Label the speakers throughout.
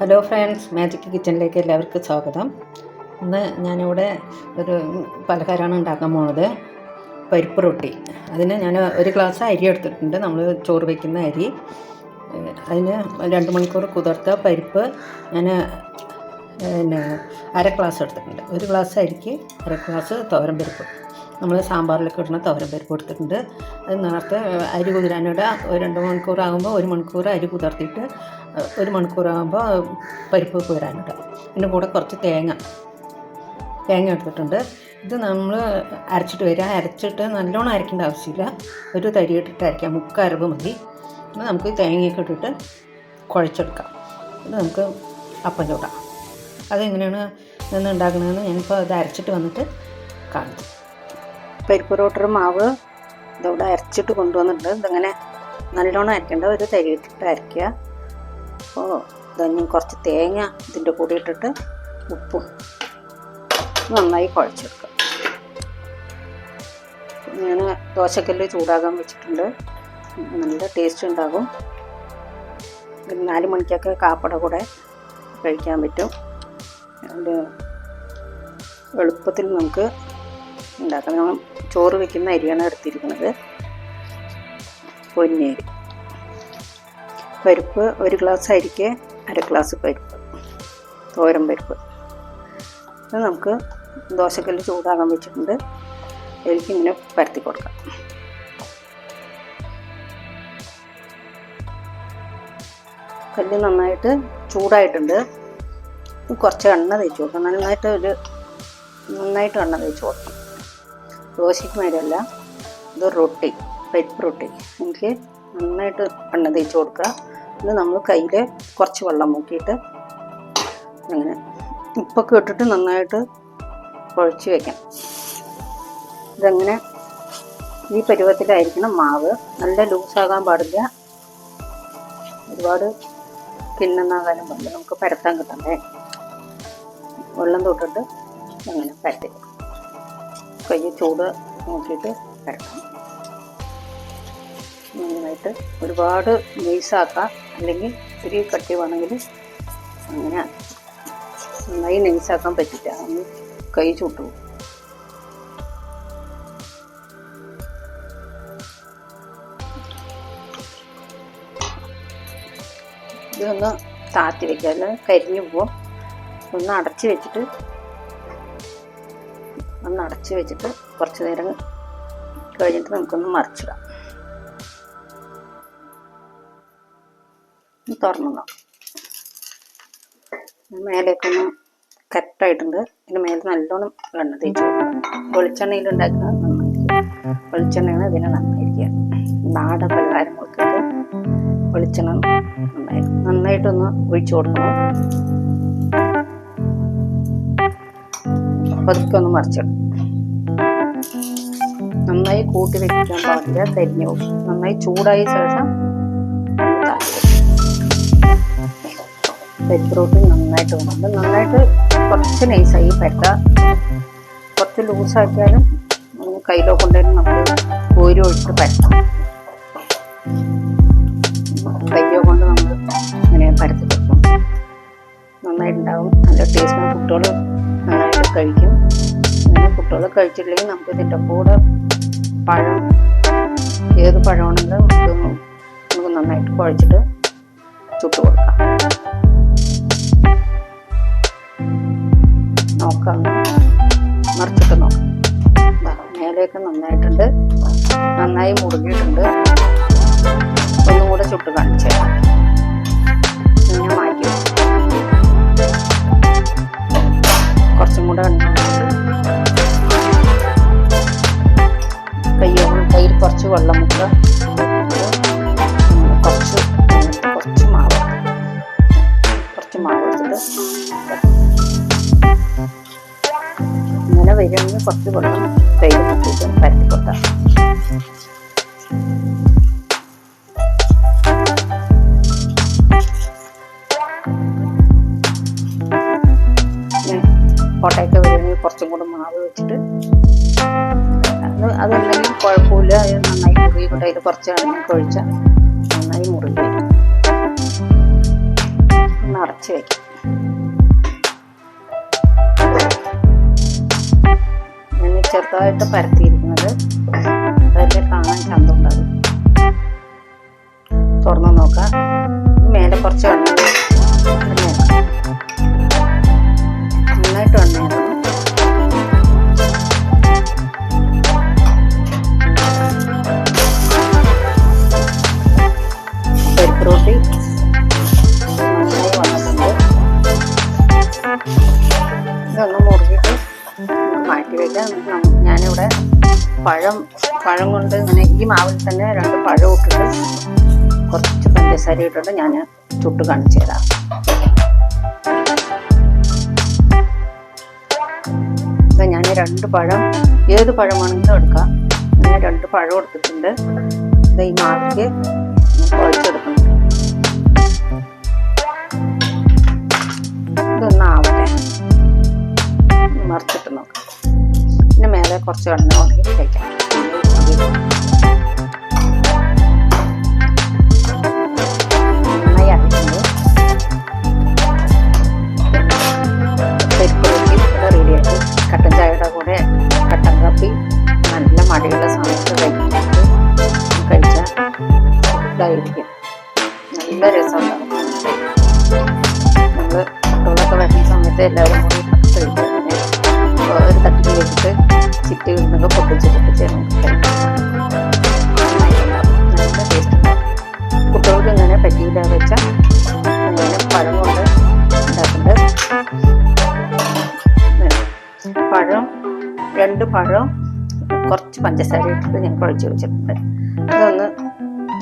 Speaker 1: Hello friends magic കിച്ചണിലേക്ക് എല്ലാവർക്കും സ്വാഗതം. ഇന്ന് ഞാനിവിടെ ഒരു പലഹാരമാണ് ഉണ്ടാക്കാൻ പോണത്. പരിപ്പ് റൊട്ടി. അതിന് ഞാൻ ഒരു ഗ്ലാസ് അരി എടുത്തിട്ടുണ്ട്. നമ്മൾ ചോറ് വയ്ക്കുന്ന അരി. അതിന് രണ്ട് മണിക്കൂർ കുതിർത്ത പരിപ്പ്. ഞാൻ പിന്നെ അര ഗ്ലാസ് എടുത്തിട്ടുണ്ട്. ഒരു ഗ്ലാസ് അരിക്ക് അര ഗ്ലാസ് തോരൻ പരിപ്പ്. നമ്മൾ സാമ്പാറിലൊക്കെ ഇടുന്ന തോരൻ പരിപ്പ് എടുത്തിട്ടുണ്ട്. അത് നേരത്തെ അരി കുതിരാനിടുക ഒരു രണ്ട് മണിക്കൂർ ആകുമ്പോൾ ഒരു മണിക്കൂർ അരി കുതിർത്തിട്ട് ഒരു മണിക്കൂറാകുമ്പോൾ പരിപ്പ് കുതിരാനിടുക അതിന്റെ കൂടെ കുറച്ച് തേങ്ങ. തേങ്ങ എടുത്തിട്ടുണ്ട്. ഇത് നമ്മൾ അരച്ചിട്ട് വരിക. അരച്ചിട്ട് നല്ലോണം അരക്കേണ്ട ആവശ്യമില്ല. ഒരു തരി ഇട്ടിട്ട് അരയ്ക്കാം മുക്കരവ് മതി. നമുക്ക് തേങ്ങയൊക്കെ ഇട്ടിട്ട് കുഴച്ചെടുക്കാം. ഇത് നമുക്ക് അപ്പം ചൂടാം അതെങ്ങനെയാണ് നിന്ന് ഉണ്ടാക്കണതെന്ന് ഞാനിപ്പോൾ ഇത് അരച്ചിട്ട് വന്നിട്ട് കാണിച്ചു പരിപ്പ് റോട്ടർ മാവ് ഇതവിടെ അരച്ചിട്ട് കൊണ്ടുവന്നിട്ടുണ്ട്. ഇതിങ്ങനെ നല്ലോണം അരക്കേണ്ട ഒരു തരി ഇട്ടിട്ട് അരയ്ക്കുക അപ്പോൾ ഇതഞ്ഞും കുറച്ച് തേങ്ങ ഇതിന്റെ കൂടെ ഇട്ടിട്ട് ഉപ്പും നന്നായി കുഴച്ചെടുക്കുക ഞാൻ ദോശക്കല്ല് ചൂടാകാൻ വെച്ചിട്ടുണ്ട്. നല്ല ടേസ്റ്റ് ഉണ്ടാകും. നാല് മണിക്കൊക്കെ കാപ്പട കൂടെ കഴിക്കാൻ പറ്റും. അതുകൊണ്ട് എളുപ്പത്തിൽ നമുക്ക് ഉണ്ടാക്കാം. ചോറ് വെക്കുന്ന അരിയാണ് എടുത്തിരിക്കുന്നത്. പൊന്നേരി പരിപ്പ് ഒരു ഗ്ലാസ് അരിക്ക് അര ഗ്ലാസ് പരിപ്പ് തോരൻ പരിപ്പ്. അത് നമുക്ക് ദോശക്കല്ല് ചൂടാകാൻ വെച്ചിട്ടുണ്ട്. എനിക്ക് ഇങ്ങനെ പരത്തി കൊടുക്കാം. കല്ല് നന്നായിട്ട് ചൂടായിട്ടുണ്ട്. കുറച്ച് എണ്ണ തേച്ച് കൊടുക്കാം. നന്നായിട്ട് ഒരു നന്നായിട്ട് എണ്ണ തേച്ച് കൊടുക്കാം. ദോശയ്ക്ക് മേലല്ല ഇത് റൊട്ടി പരിപ്പ് റൊട്ടി. എനിക്ക് നന്നായിട്ട് എണ്ണ തേച്ച് കൊടുക്കുക. ഇത് നമ്മൾ കയ്യിൽ കുറച്ച് വെള്ളം മുക്കിയിട്ട് അങ്ങനെ ഉപ്പൊക്കെ ഇട്ടിട്ട് നന്നായിട്ട് കുഴച്ച് വയ്ക്കാം ഇതങ്ങനെ ഈ പരുവത്തിലായിരിക്കണം മാവ്. നല്ല ലൂസാകാൻ പാടില്ല. ഒരുപാട് കിണ്ണെന്നാകാനും പാടില്ല. നമുക്ക് പരത്താൻ കിട്ടണ്ടേ വെള്ളം തൊട്ടിട്ട് അങ്ങനെ പരത്തി കൈ ചൂട് നോക്കിയിട്ട് പരത്തണം നന്നായിട്ട് ഒരുപാട് നൈസാക്കാം. അല്ലെങ്കിൽ ഇത്തിരി കട്ടി വേണമെങ്കിൽ അങ്ങനെ നന്നായി നൈസാക്കാൻ പറ്റില്ല. അങ്ങ് കൈ ചുട്ടു. ഇതൊന്ന് താത്തി വെക്കുക. അല്ല? കരിഞ്ഞു പോവും. ഒന്ന് അടച്ച് വെച്ചിട്ട് ഒന്ന് അടച്ച് വെച്ചിട്ട് കുറച്ച് നേരം കഴിഞ്ഞിട്ട് നമുക്കൊന്ന് മറിച്ചിടാം. തുറന്നു നോക്കാം മേലേക്കൊന്ന് കറക്റ്റായിട്ടുണ്ട്. ഇതിന് മേലെ നല്ലോണം എണ്ണ തേച്ച് വെളിച്ചെണ്ണയിൽ ഉണ്ടാക്കുന്നത് നന്നായിരിക്കും. വെളിച്ചെണ്ണയാണ് ഇതിന് നന്നായിരിക്കുക. നാടൻ കൊടുക്കുന്നത് വെളിച്ചെണ്ണ നന്നായിരിക്കും. നന്നായിട്ടൊന്ന് ഒഴിച്ചു കൊടുക്കണം. പതുക്കെ ഒന്ന് മറിച്ചിടും. നന്നായി കൂട്ടി വെക്കാൻ പാടില്ല. തരിഞ്ഞു നന്നായി ചൂടായ ശേഷം പരിപ്പ് നന്നായിട്ട് വന്നിട്ട് നന്നായിട്ട് കുറച്ച് നൈസായി. പരത്താം കുറച്ച് ലൂസാക്കിയാലും കയ്യിലോ കൊണ്ടുവരും നമുക്ക് കോരി ഒഴിച്ച് പരത്താം. കയ്യോ കൊണ്ട് നമ്മൾ ഇങ്ങനെ പരത്തി വെക്കും നന്നായിട്ടുണ്ടാവും. നല്ല ടേസ്റ്റ് കുട്ടികൾ നന്നായിട്ട് കഴിക്കും. അങ്ങനെ കുട്ടികൾ കഴിച്ചിട്ടില്ലെങ്കിൽ നമുക്ക് ഇതിന്റെ കൂടെ പഴം ഏത് പഴമാണെങ്കിലും നമുക്ക് നന്നായിട്ട് കുഴച്ചിട്ട് ചുട്ട് കൊടുക്കാം. നോക്കാം. മറിച്ചിട്ട് നോക്കാം. മേലെയൊക്കെ നന്നായിട്ടുണ്ട്. നന്നായി മുറുകിയിട്ടുണ്ട്. ഒന്നും കൂടെ ചുട്ട് കാണിച്ചു തരാം വരുമെങ്കിൽ കുറച്ച് വെള്ളം തൈര് മുക്കിയിട്ട് പരത്തി കൊടുത്താൽ കോട്ടയൊക്കെ വരുമെങ്കിൽ കുറച്ചും കൂടെ മാവ് വെച്ചിട്ട് അത് അതുണ്ടെങ്കിൽ കുഴപ്പമില്ല അത് നന്നായി മുറുകി കൊണ്ട് അതിൽ കുറച്ച് എണ്ണ ഒഴിച്ചാൽ നന്നായി മുറുകി. അടച്ച് വയ്ക്കാം ചെറുതായിട്ട് പരത്തിയിരിക്കുന്നത്. അതൊക്കെ കാണാൻ ചന്തമുണ്ടാകും. തുറന്നു നോക്കാം. മേലെ കുറച്ച് എണ്ണയാക്കാം. നന്നായിട്ട് വന്നിട്ടുണ്ട്. ഇതൊന്ന് മാറ്റി വയ്ക്കാം നം- ഞാനിവിടെ പഴം പഴം കൊണ്ട് ഇങ്ങനെ ഈ മാവിൽ തന്നെ രണ്ട് പഴം ഇട്ടിട്ട് കുറച്ച് പഞ്ചസാര ഇട്ടിട്ട് ഞാൻ ചുട്ട് കാണിച്ചു തരാം. ഇപ്പം ഞാൻ രണ്ട് പഴം ഏത് പഴമാണെങ്കിലും എടുക്കാം. ഞാൻ രണ്ട് പഴം എടുത്തിട്ടുണ്ട്. ഈ മാവിലേക്ക് കുറച്ച് വെള്ളം ഉണങ്ങി വയ്ക്കാം നല്ല രസമുണ്ടാകും നമ്മൾ കുട്ടികളൊക്കെ വരുന്ന സമയത്ത് എല്ലാവരും കൂടി ചിറ്റി വീഴുന്നൊക്കെ പൊട്ടിച്ച് പൊട്ടിച്ച് കുട്ടികൾക്ക് ഇങ്ങനെ പറ്റിയില്ല വെച്ചാൽ ഇങ്ങനെ പഴം കൊണ്ട് ഉണ്ടാക്കുന്നത് പഴം രണ്ട് പഴം കുറച്ച് പഞ്ചസാര ഇട്ടിട്ട് ഞാൻ കുഴച്ച് വെച്ചിട്ടുണ്ട്. ഇതൊന്ന്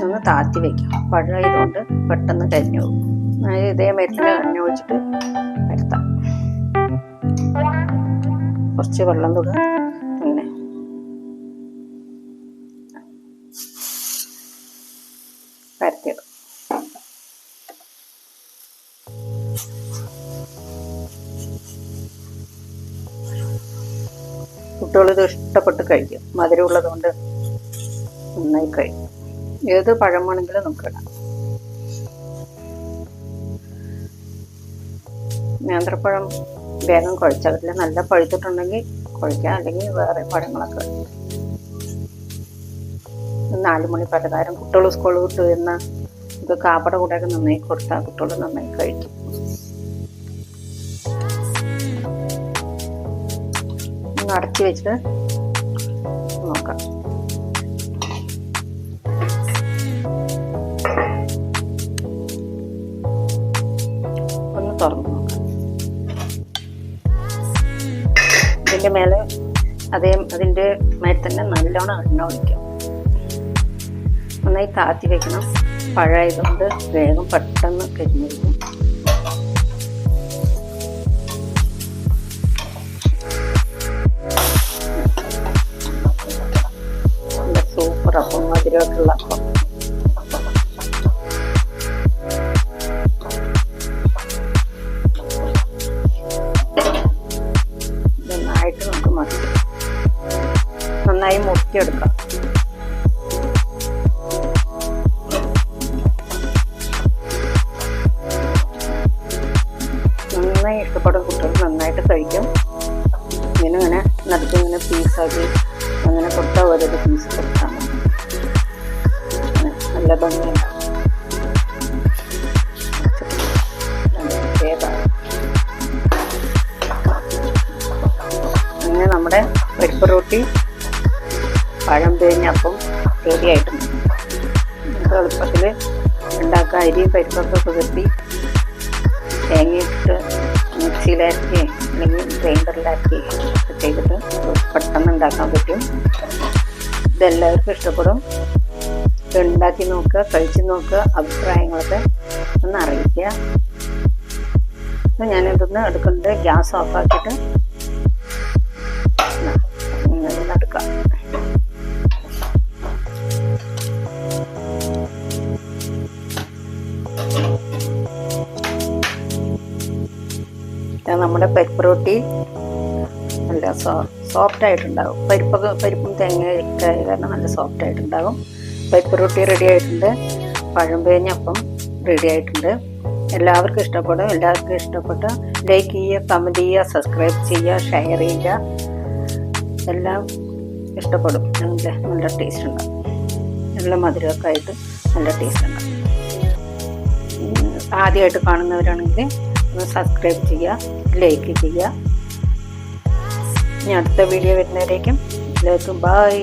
Speaker 1: ഒന്ന് താഴ്ത്തി വെക്കാം. പഴമായതുകൊണ്ട് പെട്ടെന്ന് കരിഞ്ഞു പോകും. അതായത് ഇതേ മരത്തിന് കരിഞ്ഞു ഒഴിച്ചിട്ട് വരുത്താം. കുറച്ച് വെള്ളം തൊടുക കുട്ടികൾ ഇത് ഇഷ്ടപ്പെട്ട് കഴിക്കും. മധുരമുള്ളത് കൊണ്ട് നന്നായി കഴിക്കും. ഏത് പഴം വേണമെങ്കിലും നമുക്ക് ഇടാം. നേന്ത്രപ്പഴം വേഗം കുഴച്ചതില്ല നല്ല പഴുത്തിട്ടുണ്ടെങ്കിൽ കുഴക്കാം അല്ലെങ്കിൽ വേറെ പഴങ്ങളൊക്കെ. നാല് മണി പലഹാരം കുട്ടികൾ സ്കൂളിൽ വിട്ട് വരുന്ന ഇത് കാപ്പട കൂടെയൊക്കെ നന്നായി കൊടുത്താൽ കുട്ടികൾ നന്നായി കഴിക്കും. അടച്ചു വെച്ചിട്ട് നോക്കാം. ഒന്ന് തുറന്നു നോക്കാം. ഇതിന്റെ മേലെ അതേ അതിന്റെ മേലെ തന്നെ നല്ലോണം എണ്ണ ഒഴിക്കാം. നന്നായി താത്തി വെക്കണം. പഴയതുകൊണ്ട് വേഗം പെട്ടെന്ന് കരിഞ്ഞിരിക്കും അപ്പം നന്നായിട്ട് നമുക്ക് മതി. നന്നായി മുക്കിയെടുക്കാം നന്നായി ഇഷ്ടപ്പെടും കുട്ടികൾ നന്നായിട്ട് കഴിക്കും. ഇങ്ങനെ ഇങ്ങനെ നടത്തി ഇങ്ങനെ പീസാക്കി അങ്ങനെ കൊടുത്താൽ ഓരോരോ പീസ് അങ്ങനെ നല്ല ഭംഗിയുണ്ടാവും. അങ്ങനെ നമ്മുടെ പരിപ്പ് റൊട്ടി പഴം തേഞ്ഞപ്പം റെഡി ആയിട്ടുണ്ട് എളുപ്പത്തിൽ ഉണ്ടാക്കുക അരിയും പരിപ്പൊക്കെ കുതിർത്തി തേങ്ങയിട്ട് മിക്സിയിലാക്കി അല്ലെങ്കിൽ ഗ്രൈൻഡറിലാക്കി ചെയ്തിട്ട് പെട്ടെന്ന് ഉണ്ടാക്കാൻ പറ്റും. ഇതെല്ലാവർക്കും ഇഷ്ടപ്പെടും. ഇത് ഉണ്ടാക്കി നോക്കുക കഴിച്ചു നോക്കുക അഭിപ്രായങ്ങളൊക്കെ ഒന്ന് അറിയിക്കുക. അപ്പം ഞാനിതൊന്ന് എടുക്കുന്നത് ഗ്യാസ് ഓഫാക്കിയിട്ട് ഇങ്ങനെ എടുക്കാം നമ്മുടെ പരിപ്പ് റൊട്ടി. നല്ല സോ സോഫ്റ്റ് ആയിട്ടുണ്ടാകും പരിപ്പൊക്കെ പരിപ്പും തേങ്ങ കാരണം നല്ല സോഫ്റ്റ് ആയിട്ടുണ്ടാകും പരിപ്പ് റൊട്ടി റെഡി ആയിട്ടുണ്ട്. പഴം പേഞ്ഞപ്പം റെഡി ആയിട്ടുണ്ട്. എല്ലാവർക്കും ഇഷ്ടപ്പെടും. എല്ലാവർക്കും ഇഷ്ടപ്പെട്ട ലൈക്ക് ചെയ്യുക കമന്റ് ചെയ്യുക സബ്സ്ക്രൈബ് ചെയ്യുക ഷെയർ ചെയ്യുക. എല്ലാം ഇഷ്ടപ്പെടും. നല്ല നല്ല ടേസ്റ്റ് ഉണ്ടാകും നല്ല മധുരമൊക്കെ ആയിട്ട് നല്ല ടേസ്റ്റ് ഉണ്ടാകും ആദ്യമായിട്ട് കാണുന്നവരാണെങ്കിൽ സബ്സ്ക്രൈബ് ചെയ്യുക ലൈക്ക് ചെയ്യുക. ഇനി അടുത്ത വീഡിയോ വരുന്നവരേക്കും എല്ലാവർക്കും ബായ്